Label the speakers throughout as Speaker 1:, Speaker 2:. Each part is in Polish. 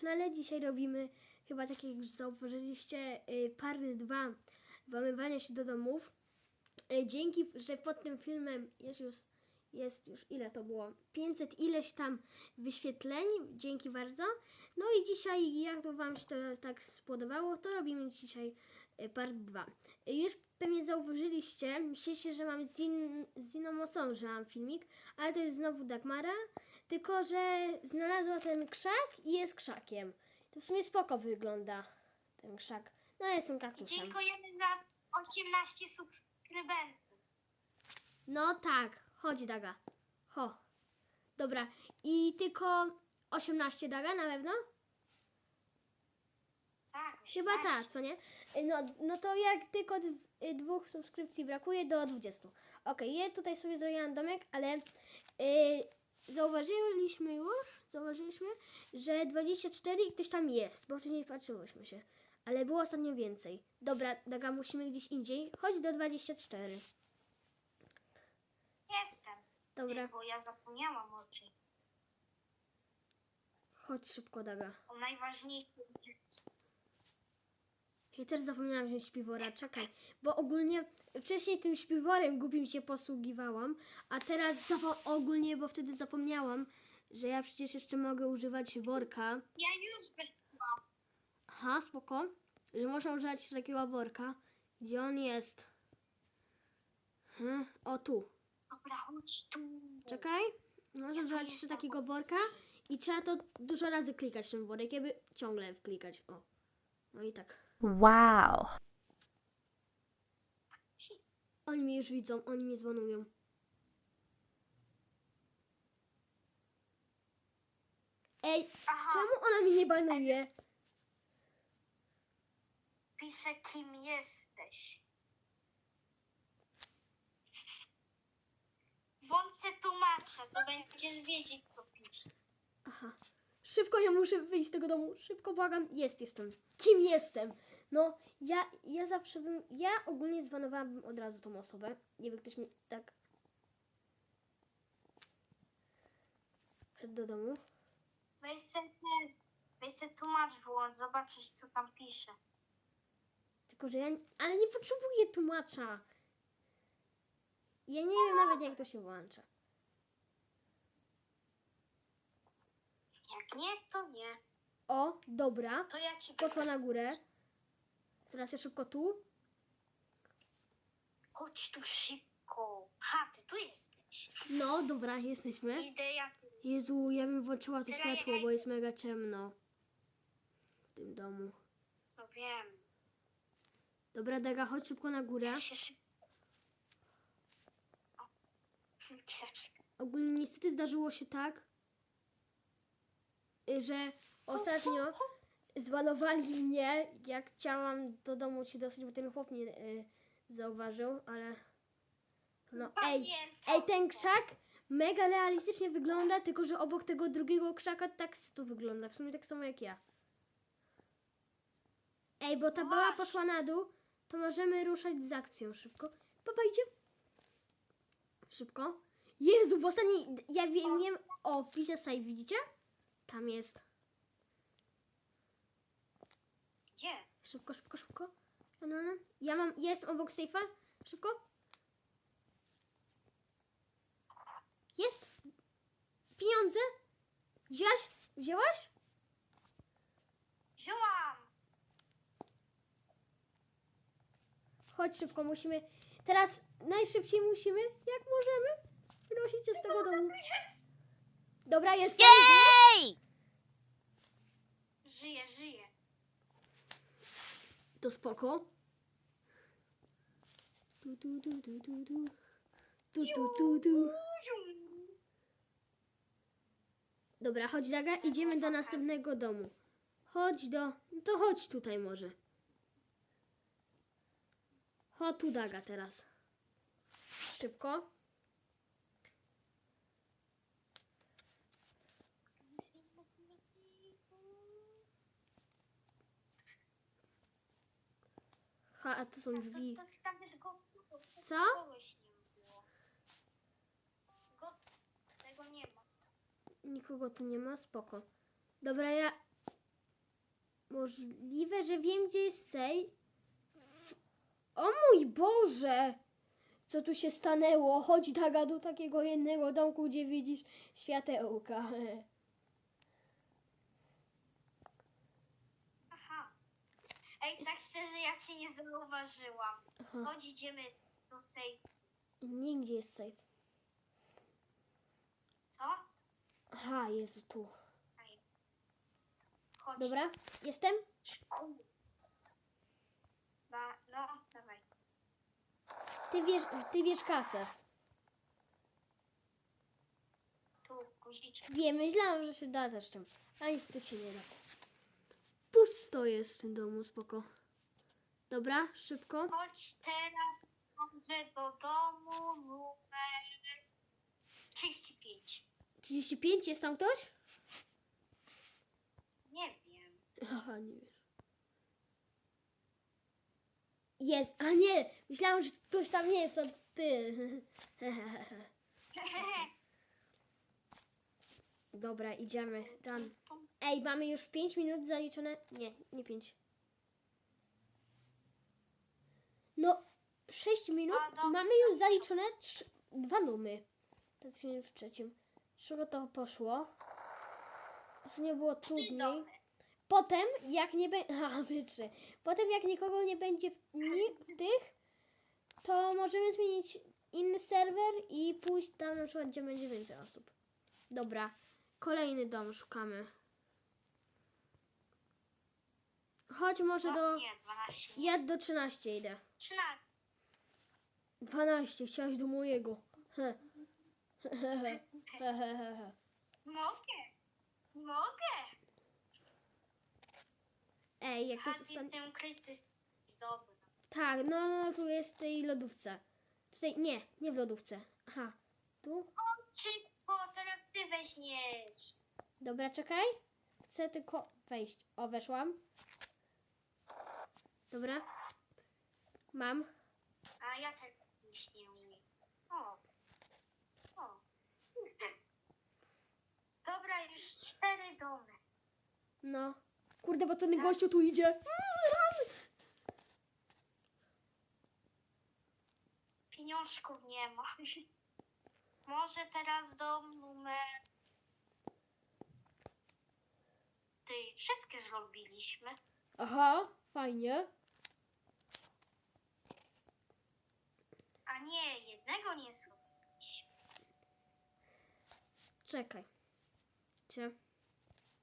Speaker 1: kanale. Dzisiaj robimy, chyba tak jak już zauważyliście, y, pary 2 włamywania się do domów. Y, Dzięki, że pod tym filmem jest już, jest już ile to było? 500 ileś tam wyświetleń. Dzięki bardzo. No i dzisiaj, jak to Wam się to tak spodobało, to robimy dzisiaj part 2. Y, Już pewnie zauważyliście, myślicie, że mam z, in, z inną osobą, że mam filmik, ale to jest znowu Dagmara, tylko że znalazła ten krzak i jest krzakiem. To w sumie spoko wygląda ten krzak. No ja jestem kaktusem.
Speaker 2: Dziękujemy za 18 subskrybentów.
Speaker 1: No tak, chodź Daga. Ho. Dobra, i tylko 18 Daga na pewno? Chyba
Speaker 2: 18.
Speaker 1: tak, co nie? Y, No, no to jak tylko y, dwóch subskrypcji brakuje do 20. Okej, ja tutaj sobie zrobiłam domek, ale y, zauważyliśmy już, zauważyliśmy, że 24 i ktoś tam jest, bo wcześniej patrzyłyśmy się. Ale było ostatnio więcej. Dobra, Daga, musimy gdzieś indziej. Chodź do 24.
Speaker 2: Jestem.
Speaker 1: Dobra,
Speaker 2: Bo ja zapomniałam o czym.
Speaker 1: chodź szybko, Daga.
Speaker 2: O najważniejszej rzeczy.
Speaker 1: Ja też zapomniałam wziąć śpiwora, czekaj. Bo ogólnie wcześniej tym śpiworem głupim się posługiwałam, a teraz ogólnie, bo wtedy zapomniałam, że ja przecież jeszcze mogę używać worka.
Speaker 2: Ja już wyszłam.
Speaker 1: Aha, spoko. Że można używać takiego worka. Gdzie on jest? Hmm, o tu.
Speaker 2: Dobra, chodź tu.
Speaker 1: Czekaj. Można używać jeszcze takiego worka i trzeba to dużo razy klikać ten worek, jakby ciągle wklikać. O. No i tak.
Speaker 3: Wow.
Speaker 1: Oni mnie już widzą, oni mnie dzwonują. Ej,
Speaker 2: Aha.
Speaker 1: czemu ona mi nie banuje?
Speaker 2: Piszę kim jesteś. Bądź se tłumaczę, to będziesz wiedzieć co pisze.
Speaker 1: Aha. Szybko ja muszę wyjść z tego domu. Szybko błagam. Jest, jestem. Kim jestem? No, ja, ja zawsze bym. Ja ogólnie zbanowałabym od razu tą osobę. Nie wiem, ktoś mi tak. Wszedł do domu.
Speaker 2: Weź se ten, weź se tłumacz włącz, zobaczysz co tam pisze.
Speaker 1: Tylko, że ja. Ale nie potrzebuję tłumacza. Ja nie wiem nawet, jak to się włącza.
Speaker 2: Jak nie, to nie.
Speaker 1: O, dobra.
Speaker 2: To ja ci
Speaker 1: Poszła na górę. Teraz ja szybko tu.
Speaker 2: Chodź tu szybko. Ha, ty tu jesteś.
Speaker 1: No, dobra, jesteśmy.
Speaker 2: Idę ja.
Speaker 1: Jezu, ja bym włączyła to światło, bo jest mega ciemno. W tym domu.
Speaker 2: No wiem.
Speaker 1: Dobra, Daga, chodź szybko na górę.
Speaker 2: Ja się szybko.
Speaker 1: Ogólnie niestety zdarzyło się tak, że ostatnio zbanowali mnie, jak chciałam do domu się dostać, bo ten chłop mnie y, zauważył, ale... No ej, ej, ten krzak mega realistycznie wygląda, tylko że obok tego drugiego krzaka tak tu wygląda, w sumie tak samo jak ja. Ej, bo ta baba poszła na dół, to możemy ruszać z akcją szybko. Baba idzie. Szybko. Jezu, w ostatniej, ja wiem, o, save, widzicie? Tam jest.
Speaker 2: Gdzie?
Speaker 1: Szybko, szybko, szybko. No, no, no. Ja mam, ja jestem obok sejfa. Szybko. Jest. Pieniądze. Wzięłaś? Wzięłaś?
Speaker 2: Wziąłam.
Speaker 1: Chodź szybko, musimy. Teraz najszybciej musimy, jak możemy, wynosić się z tego domu. Dobra, jestem.
Speaker 3: Yay!
Speaker 2: Żyję, żyję.
Speaker 1: To spoko. Tu, tu, tu, tu, tu, tu. Tu, tu, tu, tu. Dobra, chodź Daga, idziemy do następnego domu. Chodź do... no To chodź tutaj może. Chodź tu Daga teraz. Szybko. Ha, a to są drzwi.
Speaker 2: To, to, nawet go,
Speaker 1: Co?
Speaker 2: Kogoś nie było. Go, tego nie ma.
Speaker 1: Nikogo tu nie ma, spoko. Dobra, ja... Możliwe, że wiem, gdzie jest sej. O mój Boże! Co tu się stanęło? Chodź Daga do takiego jednego domku, gdzie widzisz światełka.
Speaker 2: Aha. Ej, tak szczerze, ja cię nie zauważyłam.
Speaker 1: Aha.
Speaker 2: Chodź, idziemy do sejfu.
Speaker 1: Nigdzie jest safe.
Speaker 2: Co?
Speaker 1: Aha, Jezu, tu.
Speaker 2: Chodź.
Speaker 1: Dobra, jestem?
Speaker 2: Ba, no, dawaj.
Speaker 1: Ty wiesz, ty wiesz kasę.
Speaker 2: Tu, guziczek.
Speaker 1: Wiem, myślałam, że się da też czymś. A niestety się nie da. Pusto jest w tym domu, spoko. Dobra, szybko.
Speaker 2: Chodź teraz może do domu numer 35.
Speaker 1: 35, jest tam ktoś?
Speaker 2: Nie wiem.
Speaker 1: Aha, nie wiesz. Jest, a nie! Myślałam, że ktoś tam nie jest, a ty. Dobra, idziemy. Run. Ej, mamy już 5 minut zaliczone. Nie, nie 5. No, 6 minut.
Speaker 2: A.
Speaker 1: Mamy już zaliczone trz- dwa numy. Się w trzecim. Szybko to poszło. Ostatnio było trudniej. Potem, jak nie będzie. Aha, my trzy. Potem, jak nikogo nie będzie w, ni- w tych, to możemy zmienić inny serwer i pójść tam na przykład, gdzie będzie więcej osób. Dobra. Kolejny dom szukamy. Chodź może
Speaker 2: No,
Speaker 1: do.
Speaker 2: Nie, 12.
Speaker 1: Ja do 13 idę.
Speaker 2: 13.
Speaker 1: 12, chciałaś do mojego. He.
Speaker 2: Mogę. Mogę.
Speaker 1: Ej, jak to
Speaker 2: jestem ukryty. Dobra.
Speaker 1: Tak, no, no, tu jest w tej lodówce. Tutaj, nie, nie w lodówce. Aha, tu?
Speaker 2: Szybko, teraz ty weźmiesz.
Speaker 1: Dobra, czekaj. Chcę tylko wejść. O, weszłam. Dobra. Mam.
Speaker 2: A ja też już nie umiem. O. O. Dobra, już cztery domy.
Speaker 1: No. Kurde, bo ten gościu tu idzie.
Speaker 2: Pieniążków nie ma. Może teraz dom numer... Ty, wszystkie zrobiliśmy.
Speaker 1: Aha, fajnie.
Speaker 2: A nie, jednego nie zrobiliśmy.
Speaker 1: Czekaj. Cie.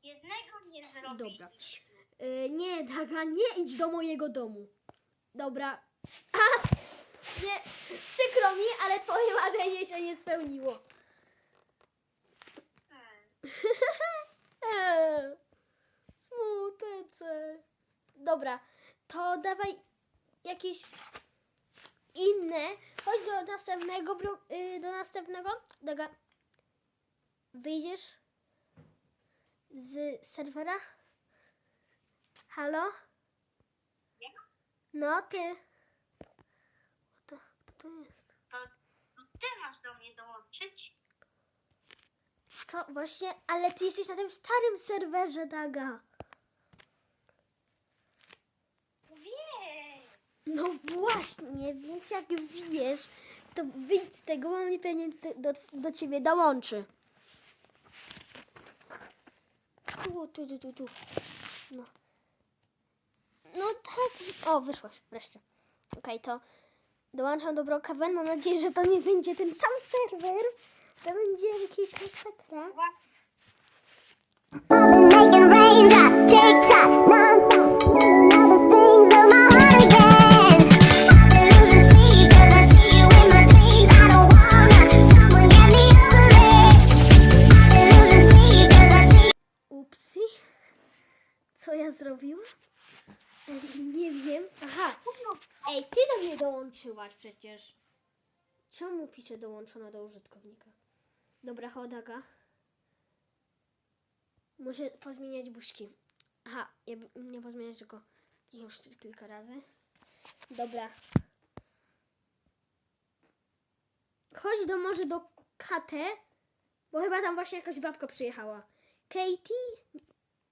Speaker 2: Jednego nie zrobiliśmy.
Speaker 1: Yy, nie, Daga, nie idź do mojego domu. Dobra. A! Nie, przykro mi, ale twoje marzenie się nie spełniło. Smuteczek. Dobra, to dawaj jakieś inne. Chodź do następnego, y, do następnego. Daga, wyjdziesz z serwera? Halo? No, ty. To jest?
Speaker 2: To, ty masz do mnie dołączyć?
Speaker 1: Co? Właśnie, ale ty jesteś na tym starym serwerze, Daga.
Speaker 2: Wiem.
Speaker 1: No właśnie, więc jak wiesz, to wyjdź z tego, bo mnie pewnie do, do, do ciebie dołączy. Tu, tu, tu, tu, tu. No. No tak. O, wyszłaś wreszcie. Okej, to dołączam do Brokawen. Mam nadzieję, że to nie będzie ten sam serwer. To będzie jakieś masakra. Upsi. Co ja zrobiłam? Nie wiem. Aha. Ej, ty do mnie dołączyłaś przecież. Czemu pisze dołączona do użytkownika? Dobra, chodaga. Muszę pozmieniać buźki. Aha, ja nie pozmieniać tylko już kilka razy. Dobra. Chodź do może do KT, bo chyba tam właśnie jakaś babka przyjechała. Katie?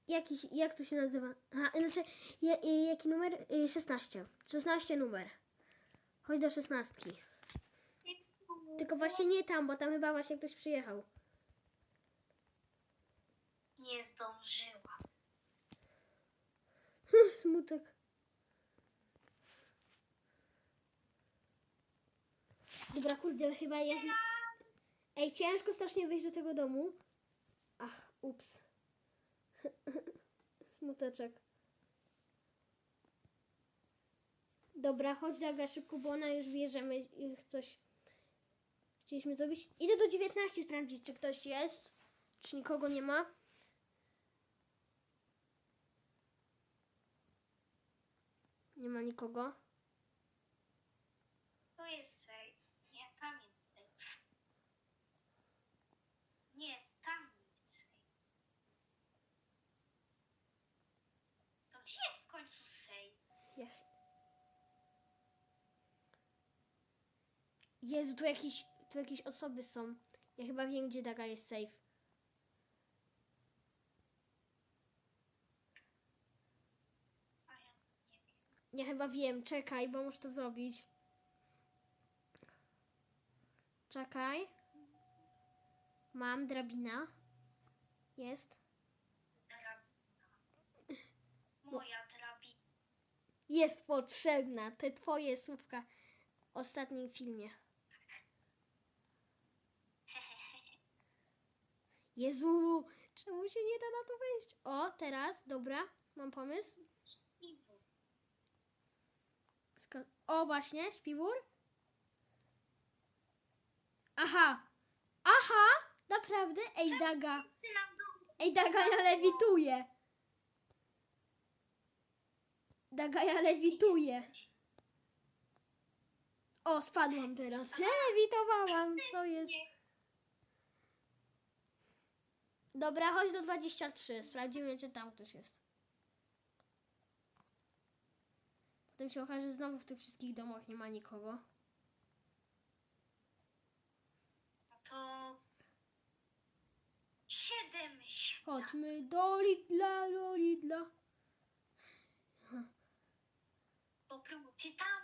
Speaker 1: Jakiś, jak to się nazywa? Aha, znaczy, je, je, jaki numer? Y, 16. 16 numer. Chodź do szesnastki. Tylko właśnie nie tam, bo tam chyba właśnie ktoś przyjechał.
Speaker 2: Nie zdążyła.
Speaker 1: Smutek. Dobra, kurde, chyba ja... Ej, ciężko strasznie wejść do tego domu. Ach, ups. Smuteczek. Dobra, chodź Daga szybko, bo ona już wie, że my coś chcieliśmy zrobić. Idę do 19 sprawdzić, czy ktoś jest, czy nikogo nie ma. Nie ma nikogo.
Speaker 2: Tu jest safe. Nie, tam jest safe. Nie, tam jest safe. To gdzie jest w końcu safe?
Speaker 1: Ja... Jezu, tu jakieś, tu jakieś osoby są. Ja chyba wiem, gdzie Daga jest safe.
Speaker 2: Ja
Speaker 1: chyba wiem, czekaj, bo muszę to zrobić. Czekaj. Mam drabina. Jest.
Speaker 2: Drabina. Moja drabina.
Speaker 1: Jest potrzebna. Te twoje słówka w ostatnim filmie. Jezu, czemu się nie da na to wejść? O, teraz, dobra, mam pomysł.
Speaker 2: Śpiwór.
Speaker 1: Sko- o, właśnie, śpiwór. Aha, aha, naprawdę? Ej, Daga,
Speaker 2: Ty nam do...
Speaker 1: ej, Daga, ja lewituję. Daga, ja lewituję. O, spadłam teraz. Lewitowałam, co jest? Dobra, chodź do 23. Sprawdzimy, czy tam ktoś jest. Potem się okaże, że znowu w tych wszystkich domach nie ma nikogo.
Speaker 2: To... Siedem świat.
Speaker 1: Chodźmy do Lidla, do Lidla.
Speaker 2: Popróbujcie tam.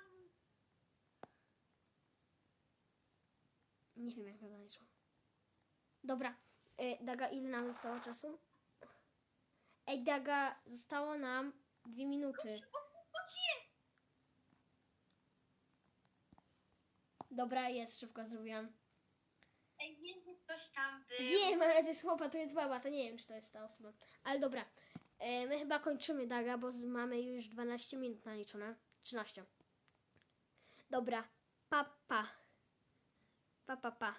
Speaker 1: Nie wiem, jak to zaliczą. Dobra, e, Daga, ile nam zostało czasu? Ej, Daga, zostało nam dwie minuty. Dobra, jest, szybko zrobiłam.
Speaker 2: Ej, wiem, że ktoś tam był.
Speaker 1: Wiem, ale to jest chłopa, to jest baba, to nie wiem, czy to jest ta osoba. Ale dobra, e, my chyba kończymy, Daga, bo z- mamy już 12 minut naliczone. 13. Dobra, pa, pa. Pa, pa, pa.